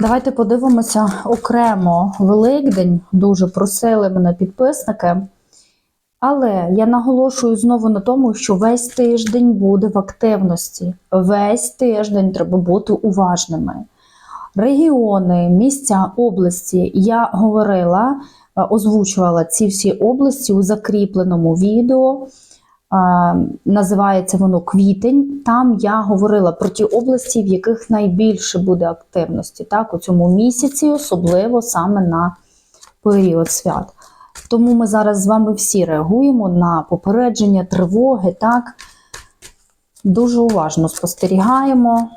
Давайте подивимося окремо Великдень. Дуже просили мене підписники. Але я наголошую знову на тому, що весь тиждень буде в активності. Весь тиждень треба бути уважними. Регіони, місця, області. Я говорила, е, озвучувала ці всі області у закріпленому відео. Називається воно квітень. Там я говорила про ті області, в яких найбільше буде активності, так, у цьому місяці, особливо саме на період свят. Тому ми зараз з вами всі реагуємо на попередження, тривоги, так? Дуже уважно спостерігаємо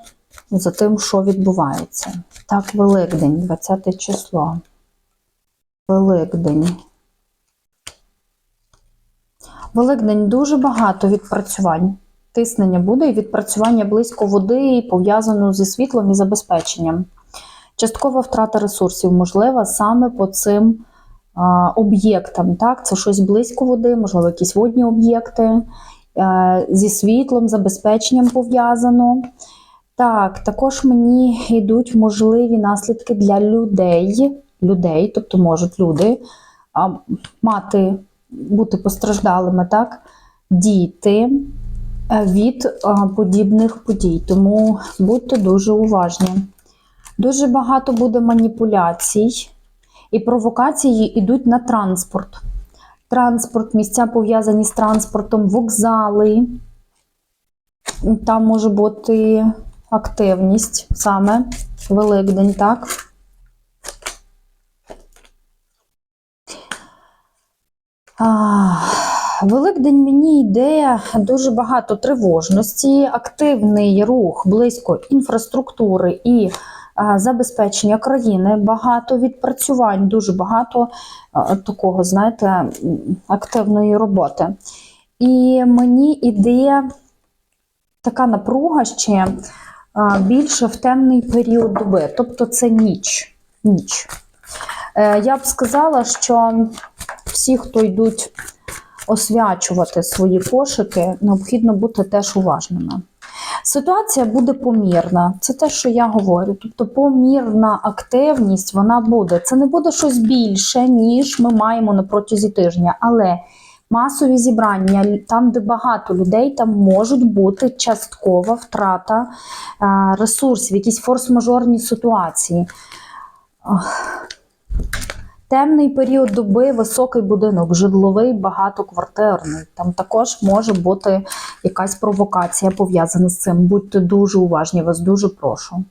за тим, що відбувається. Так, Великдень, 20 число. Великдень. Великдень дуже багато відпрацювань. Тиснення буде і відпрацювання близько води, пов'язано зі світлом і забезпеченням. Часткова втрата ресурсів можлива саме по цим об'єктам. Так? Це щось близько води, можливо, якісь водні об'єкти. е, Зі світлом, забезпеченням пов'язано. Так, також мені йдуть можливі наслідки для людей, людей, тобто можуть люди мати, бути постраждалими, так? діти е, від подібних подій. Тому будьте дуже уважні. Дуже багато буде маніпуляцій і провокації йдуть на транспорт. Транспорт, місця пов'язані з транспортом, вокзали. Там може бути активність саме Великдень, так? Великдень мені йде дуже багато тривожності, активний рух близько інфраструктури і забезпечення країни, багато відпрацювань, дуже багато такого, знаєте, активної роботи. І мені йде така напруга ще більше в темний період доби, тобто це ніч. ніч. Е, Я б сказала, що всі, хто йдуть освячувати свої кошики, необхідно бути теж уважними. Ситуація буде помірна, це те, що я говорю. Тобто помірна активність вона буде. Це не буде щось більше, ніж ми маємо на протязі тижня. Але масові зібрання, там, де багато людей, там можуть бути часткова втрата е, ресурсів, якісь форс-мажорні ситуації. Ах. Темний період доби, високий будинок, житловий, багатоквартирний. Там також може бути якась провокація пов'язана з цим. Будьте дуже уважні, вас дуже прошу.